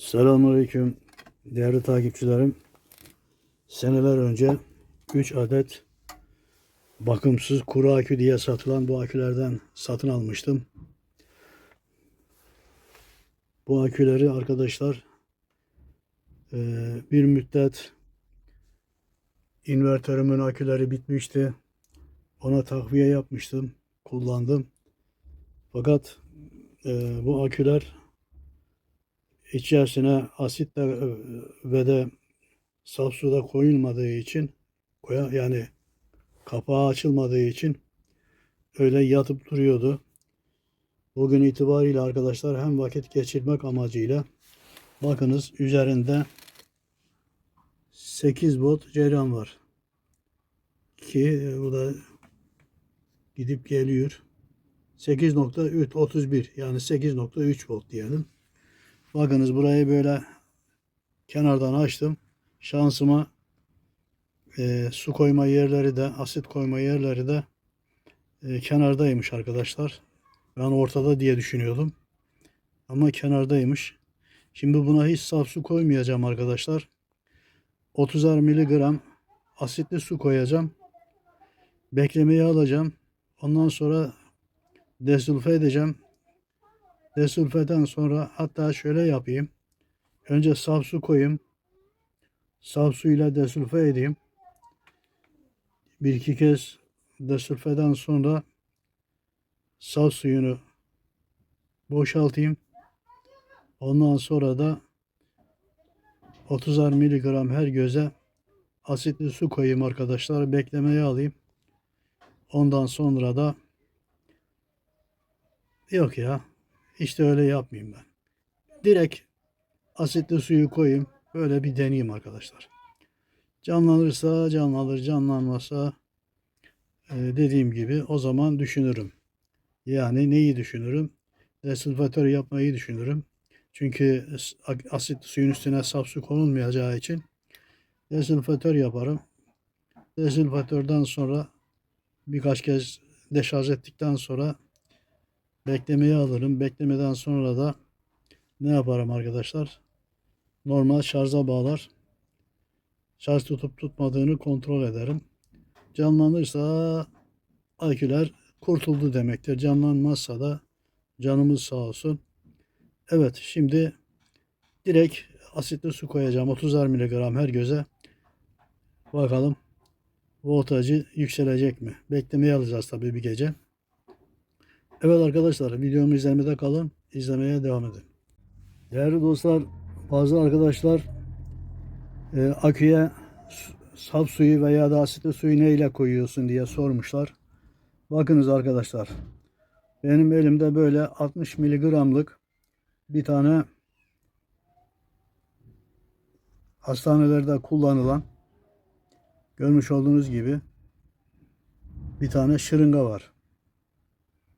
Selamünaleyküm değerli takipçilerim. Seneler önce 3 adet bakımsız kuru akü diye satılan bu akülerden satın almıştım. Bu aküleri arkadaşlar eee, bir müddet invertörümün aküleri bitmişti. Ona takviye yapmıştım, kullandım. Fakat eee, bu aküler içerisine asit de e, ve de saf suda koyulmadığı için koya yani kapağı açılmadığı için öyle yatıp duruyordu. Bugün itibariyle arkadaşlar hem vakit geçirmek amacıyla bakınız üzerinde 8 volt cereyan var. Ki e, bu da gidip geliyor. 8.3 31 yani 8.3 volt diyelim. Bakınız burayı böyle kenardan açtım. Şansıma e, su koyma yerleri de asit koyma yerleri de e, kenardaymış arkadaşlar. Ben ortada diye düşünüyordum. Ama kenardaymış. Şimdi buna hiç saf su koymayacağım arkadaşlar. 30'ar miligram asitli su koyacağım. Beklemeye alacağım. Ondan sonra desulfe edeceğim. Desulfeden sonra hatta şöyle yapayım. Önce saf su koyayım. Saf suyla desulfe edeyim. Bir iki kez desulfeden sonra saf suyunu boşaltayım. Ondan sonra da 30'ar miligram her göze asitli su koyayım arkadaşlar. Beklemeye alayım. Ondan sonra da yok ya işte öyle yapmayayım ben. Direkt asitli suyu koyayım. Böyle bir deneyeyim arkadaşlar. Canlanırsa canlanır, canlanmazsa e, dediğim gibi o zaman düşünürüm. Yani neyi düşünürüm? Desulfatör yapmayı düşünürüm. Çünkü asit suyun üstüne saf su konulmayacağı için desulfatör yaparım. Desulfatörden sonra birkaç kez deşarj ettikten sonra beklemeye alırım. Beklemeden sonra da ne yaparım arkadaşlar? Normal şarja bağlar. Şarj tutup tutmadığını kontrol ederim. Canlanırsa aküler kurtuldu demektir. Canlanmazsa da canımız sağ olsun. Evet şimdi direkt asitli su koyacağım. 30'ar miligram her göze. Bakalım voltajı yükselecek mi? Beklemeye alacağız tabii bir gece. Evet arkadaşlar videomu izlemede kalın. izlemeye devam edin. Değerli dostlar bazı arkadaşlar e, aküye saf suyu veya da asitli suyu neyle koyuyorsun diye sormuşlar. Bakınız arkadaşlar. Benim elimde böyle 60 miligramlık bir tane hastanelerde kullanılan görmüş olduğunuz gibi bir tane şırınga var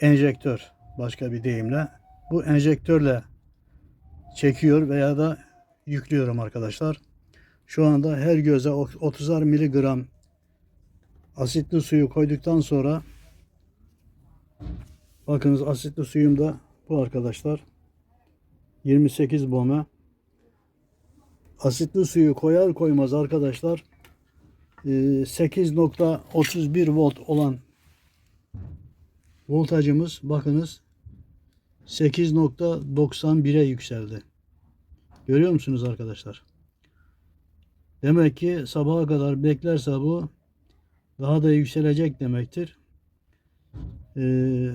enjektör başka bir deyimle. Bu enjektörle çekiyor veya da yüklüyorum arkadaşlar. Şu anda her göze 30'ar miligram asitli suyu koyduktan sonra bakınız asitli suyum da bu arkadaşlar. 28 bome. Asitli suyu koyar koymaz arkadaşlar 8.31 volt olan voltajımız bakınız 8.91'e yükseldi. Görüyor musunuz arkadaşlar? Demek ki sabaha kadar beklerse bu daha da yükselecek demektir. Ee,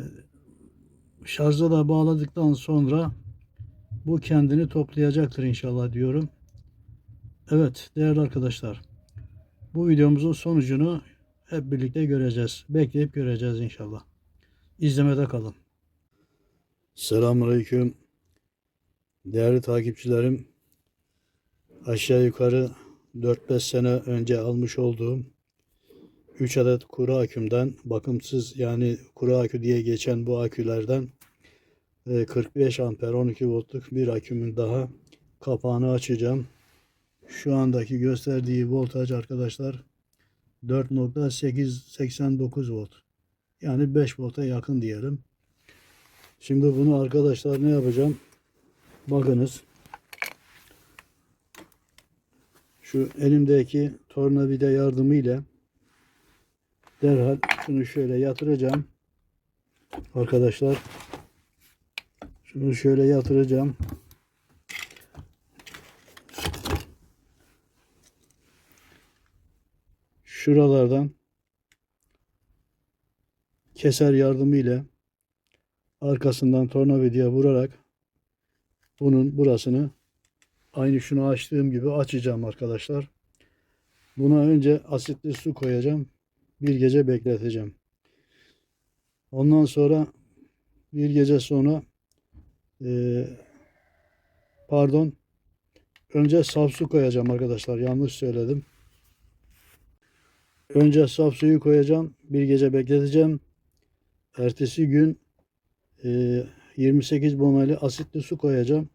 şarja da bağladıktan sonra bu kendini toplayacaktır inşallah diyorum. Evet değerli arkadaşlar. Bu videomuzun sonucunu hep birlikte göreceğiz. Bekleyip göreceğiz inşallah. İzlemede kalın. Selamünaleyküm. Değerli takipçilerim. Aşağı yukarı 4-5 sene önce almış olduğum 3 adet kuru akümden bakımsız yani kuru akü diye geçen bu akülerden e, 45 amper 12 voltluk bir akümün daha kapağını açacağım. Şu andaki gösterdiği voltaj arkadaşlar 4.889 volt. Yani 5 volta yakın diyelim. Şimdi bunu arkadaşlar ne yapacağım? Bakınız. Şu elimdeki tornavida yardımıyla derhal şunu şöyle yatıracağım. Arkadaşlar şunu şöyle yatıracağım. Şuralardan keser yardımıyla arkasından tornavidaya vurarak bunun burasını aynı şunu açtığım gibi açacağım arkadaşlar. Buna önce asitli su koyacağım. Bir gece bekleteceğim. Ondan sonra bir gece sonra eee, pardon önce saf su koyacağım arkadaşlar. Yanlış söyledim. Önce saf suyu koyacağım. Bir gece bekleteceğim. Ertesi gün eee, 28 bomeli asitli su koyacağım.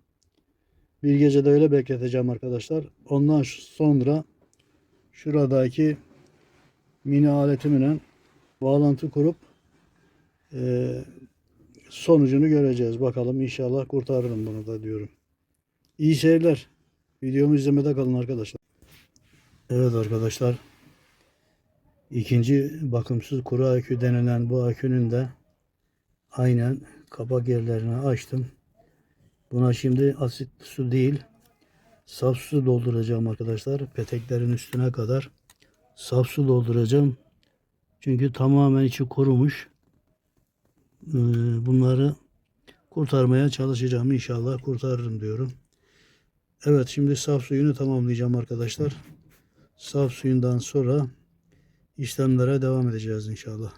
Bir gece de öyle bekleteceğim arkadaşlar. Ondan sonra şuradaki mini aletimle bağlantı kurup eee, sonucunu göreceğiz. Bakalım inşallah kurtarırım bunu da diyorum. İyi seyirler. Videomu izlemede kalın arkadaşlar. Evet arkadaşlar. İkinci bakımsız kuru akü denilen bu akünün de aynen kapak yerlerini açtım. Buna şimdi asit su değil saf su dolduracağım arkadaşlar. Peteklerin üstüne kadar saf su dolduracağım. Çünkü tamamen içi kurumuş. Ee, Bunları kurtarmaya çalışacağım. İnşallah kurtarırım diyorum. Evet şimdi saf suyunu tamamlayacağım arkadaşlar. Saf suyundan sonra işlemlere devam edeceğiz inşallah.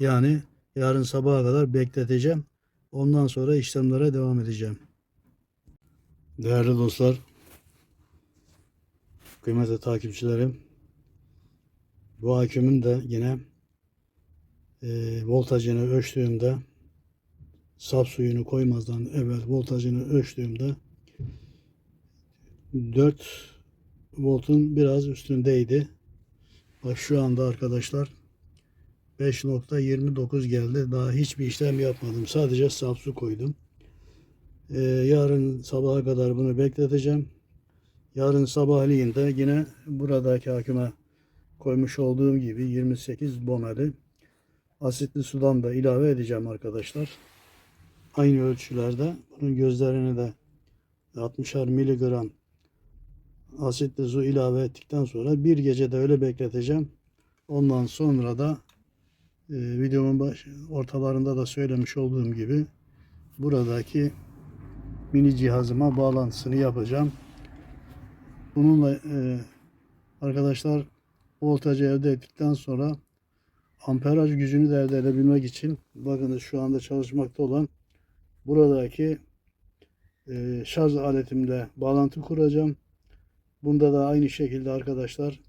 Yani yarın sabaha kadar bekleteceğim. Ondan sonra işlemlere devam edeceğim. Değerli dostlar, kıymetli takipçilerim, bu akümün de yine e, voltajını ölçtüğümde saf suyunu koymazdan evvel voltajını ölçtüğümde 4 voltun biraz üstündeydi. Bak şu anda arkadaşlar 5.29 geldi. Daha hiçbir işlem yapmadım. Sadece saf su koydum. Ee, yarın sabaha kadar bunu bekleteceğim. Yarın sabahleyin de yine buradaki aküme koymuş olduğum gibi 28 bomeli asitli sudan da ilave edeceğim arkadaşlar. Aynı ölçülerde bunun gözlerini de 60'ar miligram asitli su ilave ettikten sonra bir gece de öyle bekleteceğim. Ondan sonra da e, videomun baş, ortalarında da söylemiş olduğum gibi buradaki mini cihazıma bağlantısını yapacağım. Bununla e, arkadaşlar voltajı elde ettikten sonra amperaj gücünü de elde edebilmek için bakınız şu anda çalışmakta olan buradaki e, şarj aletimle bağlantı kuracağım. Bunda da aynı şekilde arkadaşlar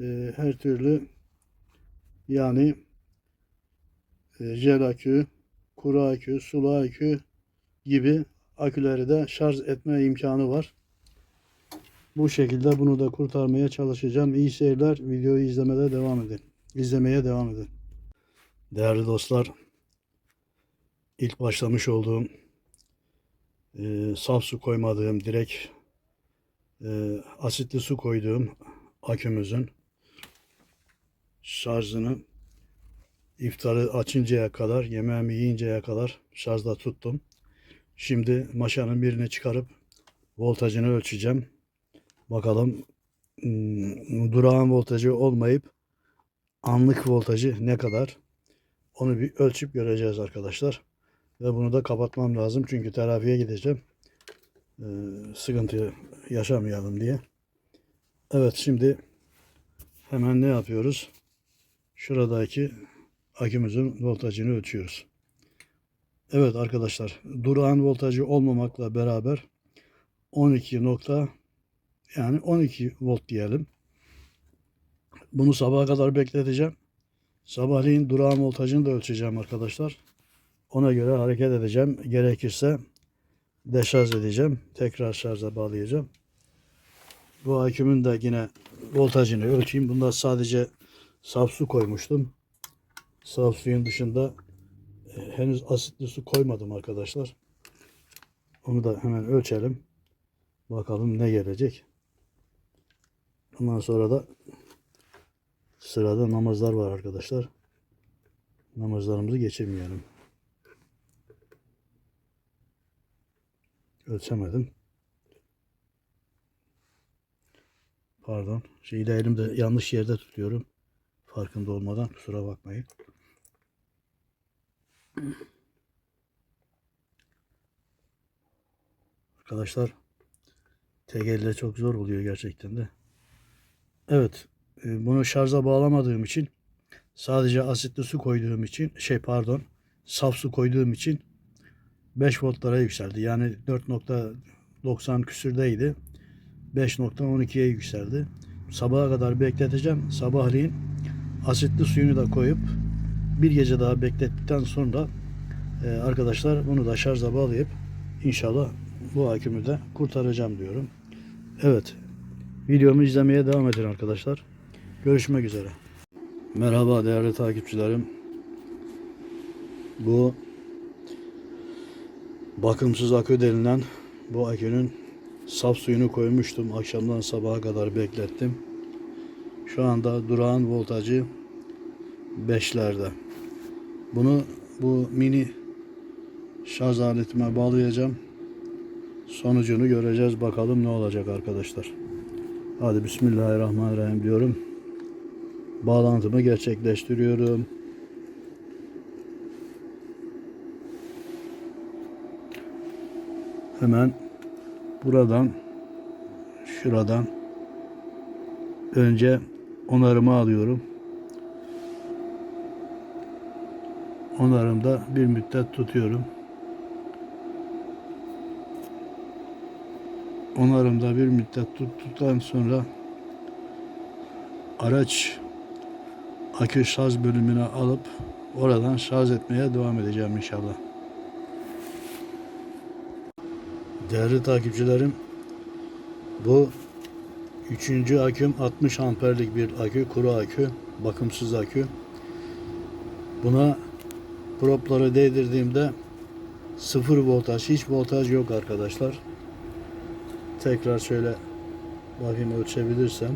e, her türlü yani e, jel akü, kuru akü, sulu akü gibi aküleri de şarj etme imkanı var. Bu şekilde bunu da kurtarmaya çalışacağım. İyi seyirler. Videoyu izlemede devam edin. İzlemeye devam edin. Değerli dostlar, ilk başlamış olduğum e, saf su koymadığım direkt e, asitli su koyduğum akümüzün şarjını iftarı açıncaya kadar, yemeğimi yiyinceye kadar şarjda tuttum. Şimdi maşanın birini çıkarıp voltajını ölçeceğim. Bakalım hmm, durağan voltajı olmayıp anlık voltajı ne kadar? Onu bir ölçüp göreceğiz arkadaşlar. Ve bunu da kapatmam lazım çünkü terapiye gideceğim. Ee, sıkıntı yaşamayalım diye. Evet şimdi hemen ne yapıyoruz? Şuradaki akümüzün voltajını ölçüyoruz. Evet arkadaşlar durağan voltajı olmamakla beraber 12 nokta yani 12 volt diyelim. Bunu sabaha kadar bekleteceğim. Sabahleyin durağan voltajını da ölçeceğim arkadaşlar. Ona göre hareket edeceğim. Gerekirse deşarj edeceğim. Tekrar şarja bağlayacağım. Bu akümün de yine voltajını ölçeyim. Bunda sadece saf su koymuştum. Saf suyun dışında e, henüz asitli su koymadım arkadaşlar. Onu da hemen ölçelim. Bakalım ne gelecek. Ondan sonra da sırada namazlar var arkadaşlar. Namazlarımızı geçirmeyelim. Ölçemedim. Pardon. Şeyi de elimde yanlış yerde tutuyorum. Farkında olmadan kusura bakmayın. Arkadaşlar elle çok zor oluyor gerçekten de. Evet. e, Bunu şarja bağlamadığım için sadece asitli su koyduğum için şey pardon saf su koyduğum için 5 voltlara yükseldi. Yani 4.90 küsürdeydi. 5.12'ye yükseldi. Sabaha kadar bekleteceğim. Sabahleyin asitli suyunu da koyup bir gece daha beklettikten sonra e, arkadaşlar bunu da şarja bağlayıp inşallah bu akümü de kurtaracağım diyorum. Evet. Videomu izlemeye devam edin arkadaşlar. Görüşmek üzere. Merhaba değerli takipçilerim. Bu bakımsız akü denilen bu akünün saf suyunu koymuştum. Akşamdan sabaha kadar beklettim. Şu anda durağan voltajı 5'lerde. Bunu bu mini şarj aletime bağlayacağım. Sonucunu göreceğiz. Bakalım ne olacak arkadaşlar. Hadi Bismillahirrahmanirrahim diyorum. Bağlantımı gerçekleştiriyorum. Hemen buradan şuradan önce onarımı alıyorum. Onarımda bir müddet tutuyorum. Onarımda bir müddet tuttuktan sonra araç akü şarj bölümüne alıp oradan şarj etmeye devam edeceğim inşallah. Değerli takipçilerim bu üçüncü aküm 60 amperlik bir akü, kuru akü, bakımsız akü. Buna propları değdirdiğimde sıfır voltaj, hiç voltaj yok arkadaşlar. Tekrar şöyle bakayım ölçebilirsem.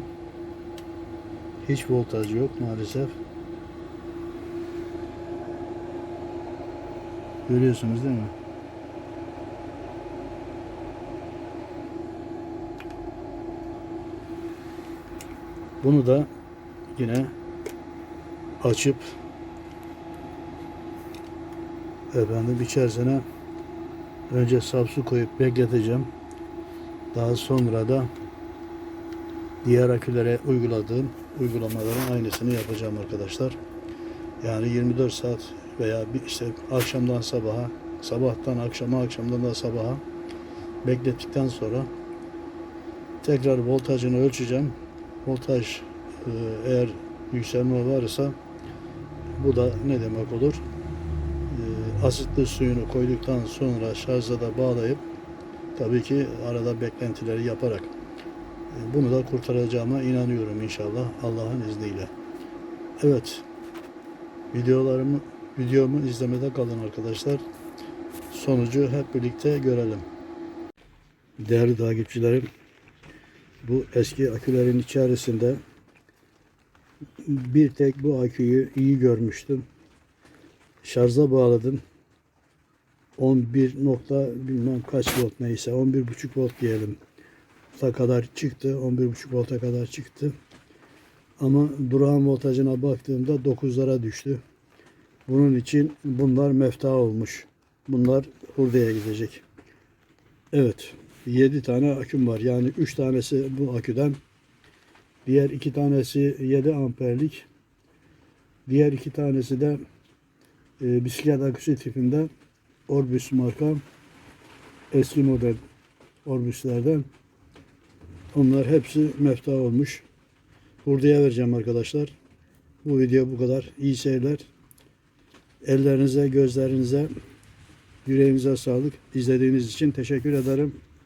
Hiç voltaj yok maalesef. Görüyorsunuz değil mi? Bunu da yine açıp efendim içerisine önce saf su koyup bekleteceğim. Daha sonra da diğer akülere uyguladığım uygulamaların aynısını yapacağım arkadaşlar. Yani 24 saat veya işte akşamdan sabaha, sabahtan akşama, akşamdan da sabaha beklettikten sonra tekrar voltajını ölçeceğim. Voltaj e, eğer yükselme varsa bu da ne demek olur? E, asitli suyunu koyduktan sonra şarja da bağlayıp tabii ki arada beklentileri yaparak e, bunu da kurtaracağıma inanıyorum inşallah Allah'ın izniyle. Evet. Videolarımı videomu izlemede kalın arkadaşlar. Sonucu hep birlikte görelim. Değerli takipçilerim, bu eski akülerin içerisinde bir tek bu aküyü iyi görmüştüm. Şarja bağladım. 11 nokta bilmem kaç volt neyse 11,5 volt diyelim. Volta kadar çıktı. 11,5 volta kadar çıktı. Ama durağan voltajına baktığımda 9'lara düştü. Bunun için bunlar mefta olmuş. Bunlar hurdaya gidecek. Evet. 7 tane aküm var. Yani 3 tanesi bu aküden. Diğer 2 tanesi 7 amperlik. Diğer 2 tanesi de e, bisiklet aküsü tipinde Orbis marka eski model Orbis'lerden. Onlar hepsi mefta olmuş. Hurdaya vereceğim arkadaşlar. Bu video bu kadar. İyi seyirler. Ellerinize, gözlerinize, yüreğinize sağlık. İzlediğiniz için teşekkür ederim.